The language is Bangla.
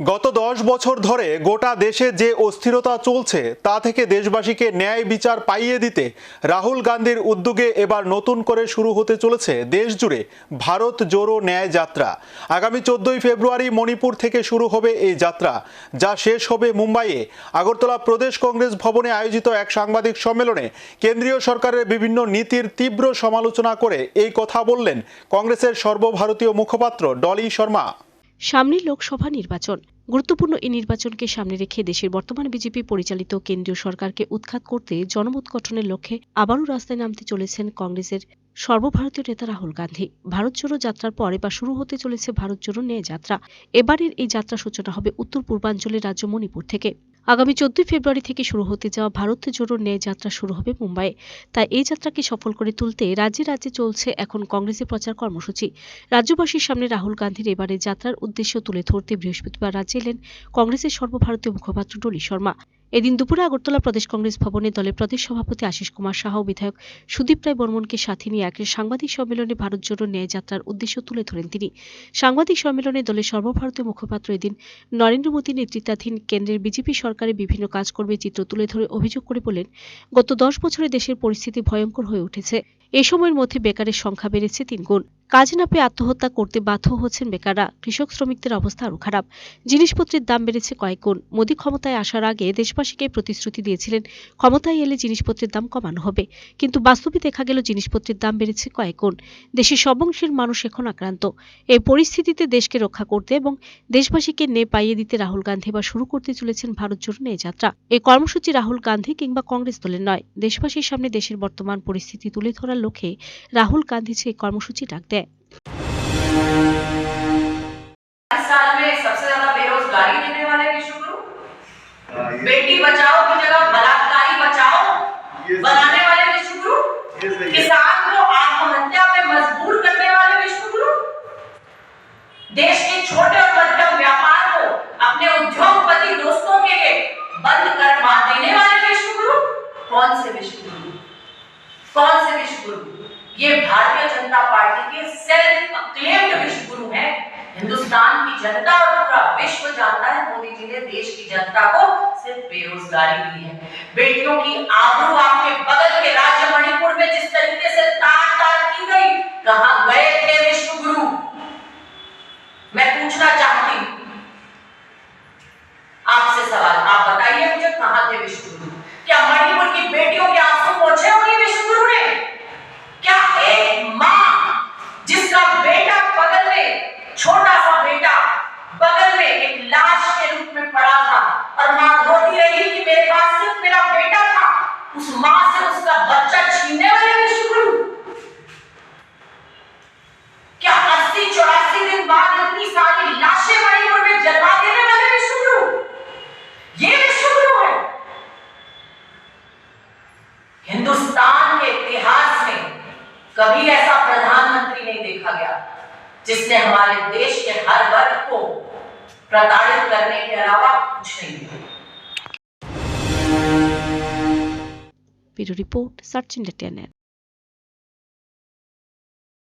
গত দশ বছর ধরে গোটা দেশে যে অস্থিরতা চলছে, তা থেকে দেশবাসীকে ন্যায় বিচার পাইয়ে দিতে রাহুল গান্ধীর উদ্যোগে এবার নতুন করে শুরু হতে চলেছে দেশ জুড়ে ভারত জোড়ো ন্যায় যাত্রা। আগামী চোদ্দই ফেব্রুয়ারি মণিপুর থেকে শুরু হবে এই যাত্রা, যা শেষ হবে মুম্বাইয়ে। আগরতলা প্রদেশ কংগ্রেস ভবনে আয়োজিত এক সাংবাদিক সম্মেলনে কেন্দ্রীয় সরকারের বিভিন্ন নীতির তীব্র সমালোচনা করে এই কথা বললেন কংগ্রেসের সর্বভারতীয় মুখপাত্র ডলি শর্মা। সামনে লোকসভা নির্বাচন। গুরুত্বপূর্ণ এই নির্বাচনকে সামনে রেখে দেশের বর্তমান বিজেপি পরিচালিত কেন্দ্রীয় সরকারকে উৎখাত করতে জনমত গঠনের লক্ষ্যে আবারও রাস্তায় নামতে চলেছেন কংগ্রেসের সর্বভারতীয় নেতা রাহুল গান্ধী। ভারত জোড়ো যাত্রার পর এবার শুরু হতে চলেছে ভারত জোড়ো ন্যায় যাত্রা। এবারের এই যাত্রা সূচনা হবে উত্তর পূর্বাঞ্চলের রাজ্য মণিপুর থেকে। আগামী চোদ্দই ফেব্রুয়ারি থেকে শুরু হতে যাওয়া ভারত জোড়ো ন্যায় যাত্রা শুরু হবে মুম্বাইয়ে। তাই এই যাত্রাকে সফল করে তুলতে রাজ্যে রাজ্যে চলছে এখন কংগ্রেসের প্রচার কর্মসূচি। রাজ্যবাসীর সামনে রাহুল গান্ধীর এবারে যাত্রার উদ্দেশ্য তুলে ধরতে বৃহস্পতিবার রাজ্যে এলেন কংগ্রেসের সর্বভারতীয় মুখপাত্র ডলি শর্মা। এদিন দুপুরে আগরতলা প্রদেশ কংগ্রেস ভবনে দলের প্রদেশ সভাপতি আশিস কুমার সাহা ও বিধায়ক সুদীপ রায় বর্মনকে সাথে নিয়ে এক সাংবাদিক সম্মেলনে ভারত জোড়ো ন্যায় যাত্রার উদ্দেশ্য তুলে ধরেন তিনি। সাংবাদিক সম্মেলনে দলের সর্বভারতীয় মুখপাত্র এদিন নরেন্দ্র মোদী নেতৃত্বাধীন কেন্দ্রের বিজেপি সরকারের বিভিন্ন কাজকর্মের চিত্র তুলে ধরে অভিযোগ করে বলেন, গত দশ বছরে দেশের পরিস্থিতি ভয়ঙ্কর হয়ে উঠেছে। এ সময়ের মধ্যে বেকারের সংখ্যা বেড়েছে তিন গুণ। কাজ না পেয়ে আত্মহত্যা করতে বাধ্য হচ্ছেন বেকাররা। কৃষক শ্রমিকদের অবস্থা আরও খারাপ। জিনিসপত্রের দাম বেড়েছে কয়েক গুণ। মোদী ক্ষমতায় আসার আগে দেশবাসীকে প্রতিশ্রুতি দিয়েছিলেন, ক্ষমতায় এলে জিনিসপত্রের দাম কমানো হবে। কিন্তু বাস্তবে দেখা গেল জিনিসপত্রের দাম বেড়েছে কয়েক গুণ। দেশের সব অংশের মানুষ এখন আক্রান্ত। এই পরিস্থিতিতে দেশকে রক্ষা করতে এবং দেশবাসীকে নে পাইয়ে দিতে রাহুল গান্ধী এবার শুরু করতে চলেছেন ভারত জোড়ো ন্যায় যাত্রা। এই কর্মসূচি রাহুল গান্ধী কিংবা কংগ্রেস দলের নয়। দেশবাসীর সামনে দেশের বর্তমান পরিস্থিতি তুলে ধরার লক্ষ্যে রাহুল গান্ধী যে এই কর্মসূচি ডাক দেয় इस साल में सबसे ज्यादा बेरोजगारी देने वाले विश्व गुरु हाँ, ये- बेटी बचाओ की जगह बलात्कारी बचाओ ये- बनाने वाले विश्व गुरु ये सही है। किसान को आत्महत्या पे मजबूर करने वाले विश्व गुरु देश के छोटे और मध्यम व्यापार को अपने उद्योगपति दोस्तों के लिए बंद करवा देने वाले विश्व गुरु कौन से विश्व गुरु कौन से विश्व गुरु ये भारतीय जनता पार्टी के सेल्फ अक्लेम्ड विश्वगुरु हैं। हिंदुस्तान की जनता और पूरा विश्व जानता है, मोदी जी ने देश की जनता को सिर्फ़ बेरोजगारी दी है। बेटियों की आबरू आपके बगल के राज्य मणिपुर में जिस तरीके से तार तार की गई कहाँ गए थे विश्व गुरु मैं पूछना चाहती हूँ आपसे सवाल आप बताइए मुझे कहाँ थे विश्व गुरु क्या मणिपुर की बेटियों के आँसू पोछे होंगे विश्व गुरु ने क्या एक माँ जिसका बेटा बगल में छोटा सा बेटा बगल में एक लाश के रूप में पड़ा था और माँ रोती रही कि मेरे पास सिर्फ़ मेरा बेटा था उस माँ से उसका बच्चा छीनने वाले क्या अस्सी चौरासी दिन बाद इतनी सारी लाशें में जला देने वाले ये है। हिंदुस्तान के इतिहास में कभी ऐसा प्रधानमंत्री नहीं देखा गया जिसने हमारे देश के हर वर्ग को प्रताड़ित करने के अलावा कुछ नहीं किया। video report search in the.